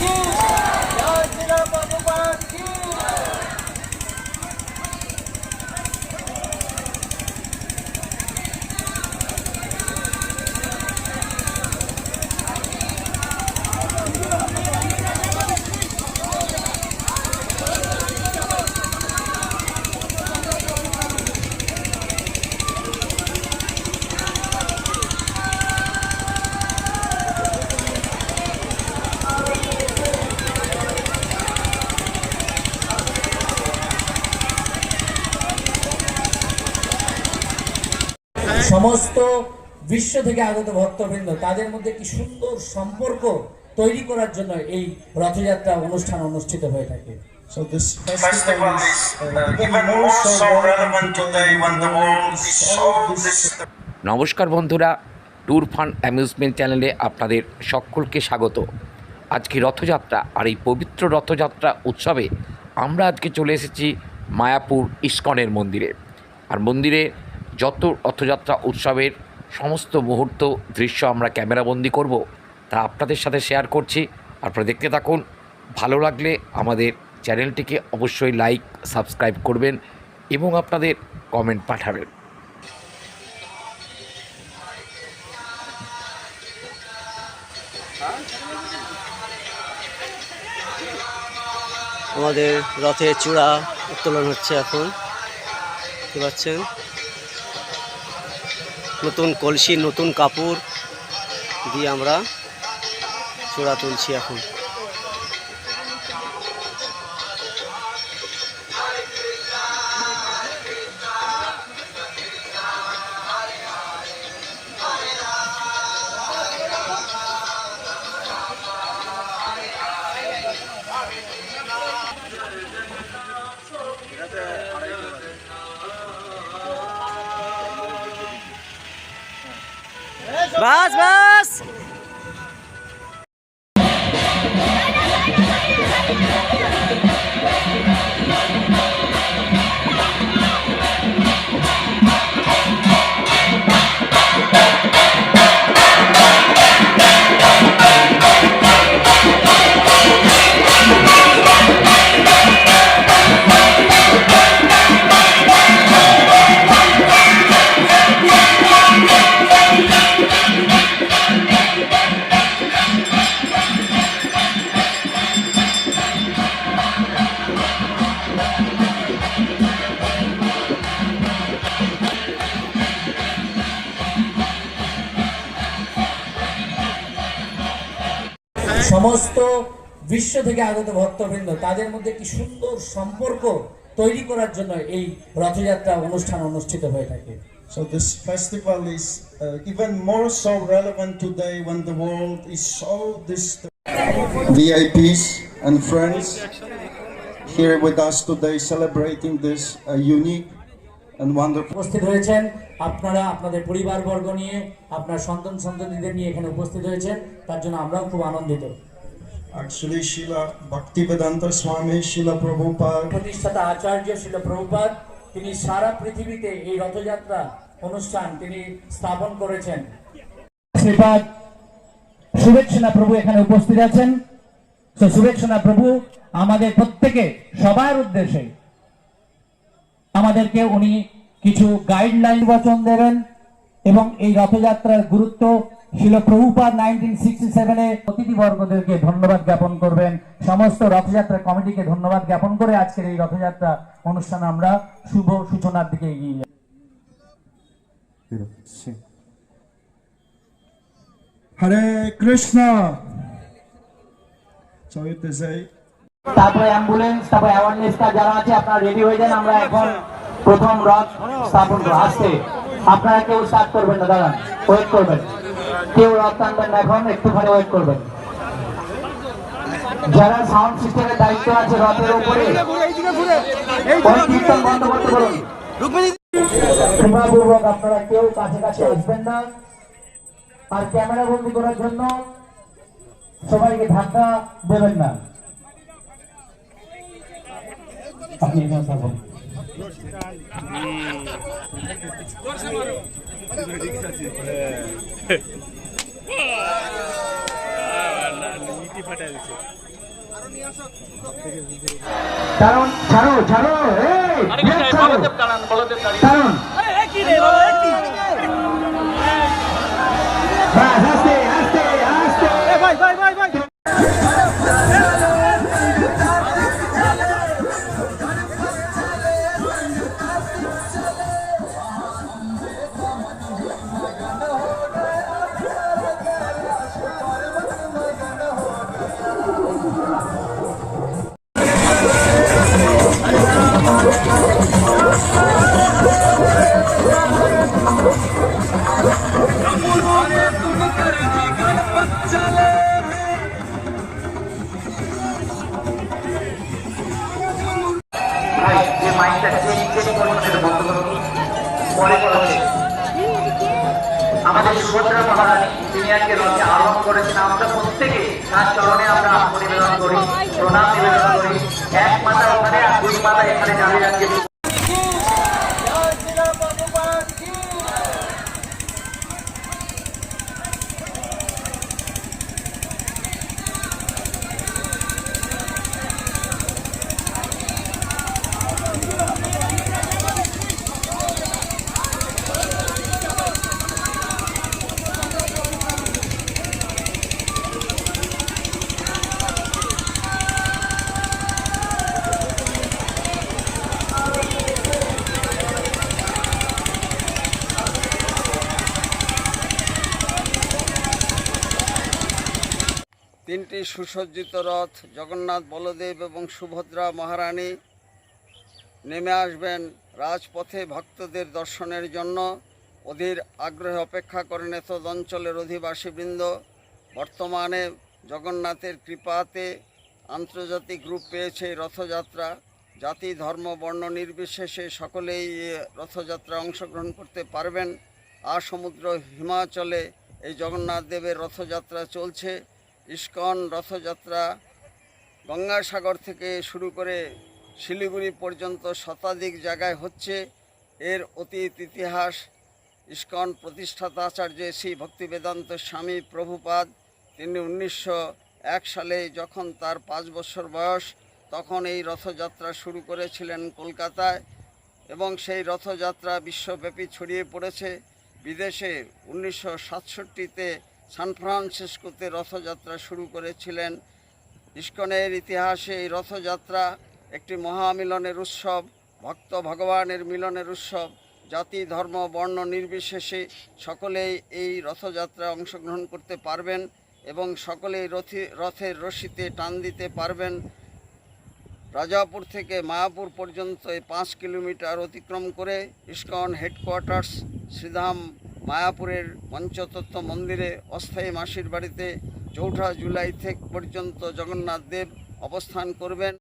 Yeah. সমস্ত বিশ্ব থেকে আগত ভক্তবৃন্দ তাদের মধ্যে কি সুন্দর সম্পর্ক তৈরি করার জন্য এই রথযাত্রা অনুষ্ঠান অনুষ্ঠিত হয়ে থাকে So this festival is uh, even more so relevant today when the world is so. নমস্কার বন্ধুরা ট্যুর ফান অ্যামিউজমেন্ট চ্যানেলে আপনাদের সকলকে স্বাগত আজকে রথযাত্রা আর এই পবিত্র রথযাত্রা উৎসবে আমরা আজকে চলে এসেছি মায়াপুর ইস্কনের মন্দিরে আর মন্দিরে যত রথযাত্রা উৎসবের সমস্ত মুহূর্ত দৃশ্য আমরা ক্যামেরাবন্দি করব, তা আপনাদের সাথে শেয়ার করছি। আপনারা দেখতে থাকুন। ভালো লাগলে আমাদের চ্যানেলটিকে অবশ্যই লাইক, সাবস্ক্রাইব করবেন এবং আপনাদের কমেন্ট পাঠাবেন। আমাদের রথের চূড়া উত্তোলন হচ্ছে এখন। দেখতে পাচ্ছেন? নতুন কলসি নতুন কাপড় দিয়ে আমরা চূড়া তুলছি এখন। বাস বাস। সমস্ত বিশ্ব থেকে আগত ভক্তবৃন্দ তাদের মধ্যে কি সুন্দর সম্পর্ক তৈরি করার জন্য এই রথযাত্রা অনুষ্ঠান অনুষ্ঠিত হয়ে থাকে? So this festival is uh, even more so relevant today when the world is so disturbed. VIPs and friends here with us today celebrating this uh, unique and wonderful উপস্থিত হয়েছেন। আপনারা আপনাদের পরিবারবর্গ নিয়ে আপনার সন্তান সন্ততিদের নিয়ে এখানে উপস্থিত হয়েছেন। তার জন্য আমরাও খুব আনন্দিত। Actually, Srila Bhaktivedanta Swami, Srila Prabhupada, প্রভু এখানে উপস্থিত আছেন। তো শুভেচ্ছনা প্রভু আমাদের প্রত্যেকে সবার উদ্দেশ্যে। আমাদেরকে উনি কিছু গাইডলাইন বচন দেবেন এবং এই রথযাত্রার গুরুত্ব ছিল প্রভুপাদ নাইনটিন সিক্সটি সেভেনে অতিথিবর্গদেরকে ধন্যবাদ জ্ঞাপন করবেন। সমস্ত রথযাত্রা কমিটিকে ধন্যবাদ জ্ঞাপন করে আজকের এই রথযাত্রা অনুষ্ঠান আমরা শুভ সূচনার দিকে এগিয়ে যাই। is a তারপরে অ্যাম্বুলেন্স তারপরে অ্যাওয়ারনেস যারা আছে আপনারা রেডি হয়ে যান আমরা এখন প্রথম রথ স্থাপন করব। আসতে আপনারা কেউ স্টার্ট করবেন না দাঁড়ান ওয়েট করবেন। কেউ রথ টানবেন এখন, একটুখানি ওয়েট করবেন। যারা সাউন্ড সিস্টেমের দায়িত্ব আছে রথের উপরে কীর্তন বন্ধ করতে বলুন। কৃপাপূর্বক আপনারা কেউ কাছে কাছে আসবেন না। আর ক্যামেরা বন্দি করার জন্য সবাইকে ধাক্কা দেবেন না। আপনি এখানে থাকুন। ছাড়ো ছাড়ো ছাড়ো। কারণ আমরা প্রত্যেকে তার চরণে আমরা নিবেদন করি, প্রণাম নিবেদন করি। এক মাথা ওখানে আর দুই মাথা এখানে সুসজ্জিত রথ, জগন্নাথ বলদেব এবং সুভদ্রা মহারানী নেমে আসবেন রাজপথে ভক্তদের দর্শনের জন্য। অধীর আগ্রহে অপেক্ষা করেন এতদ অঞ্চলের অধিবাসীবৃন্দ। বর্তমানে জগন্নাথের কৃপাতে আন্তর্জাতিক রূপ পেয়েছে এই রথযাত্রা। জাতি, ধর্ম, বর্ণ নির্বিশেষে সকলেই এ রথযাত্রায় অংশগ্রহণ করতে পারবেন। আর সমুদ্র হিমাচলে এই জগন্নাথ দেবের রথযাত্রা চলছে। ইস্কন রথযাত্রা গঙ্গাসাগর থেকে শুরু করে শিলিগুড়ি পর্যন্ত শতাধিক জায়গায় হচ্ছে। এর অতীত ইতিহাস, ইস্কন প্রতিষ্ঠাতা আচার্য শ্রী ভক্তি বেদান্ত স্বামী প্রভুপাদ, তিনি উনিশশো এক সালে যখন তার পাঁচ বছর বয়স, তখন এই রথযাত্রা শুরু করেছিলেন কলকাতায় এবং সেই রথযাত্রা বিশ্বব্যাপী ছড়িয়ে পড়েছে। বিদেশে উনিশশো সাতষট্টিতে সান ফ্রান্সিসকোতে রথযাত্রা শুরু করেছিলেন। ইস্কনের ইতিহাসে এই রথযাত্রা একটি মহামিলনের উৎসব, ভক্ত ভগবানের মিলনের উৎসব, জাতি, ধর্ম, বর্ণ নির্বিশেষে সকলেই এই রথযাত্রায় অংশগ্রহণ করতে পারবেন এবং সকলেই রথি, রথের রশিতে টান দিতে পারবেন। রাজাপুর থেকে মায়াপুর পর্যন্ত এই পাঁচ কিলোমিটার অতিক্রম করে ইস্কন হেডকোয়ার্টার্স, শ্রীধাম মায়াপুরের পঞ্চতত্ত্ব মন্দিরে অস্থায়ী মাসির বাড়িতে চৌঠা জুলাই থেকে পর্যন্ত জগন্নাথ দেব অবস্থান করবেন।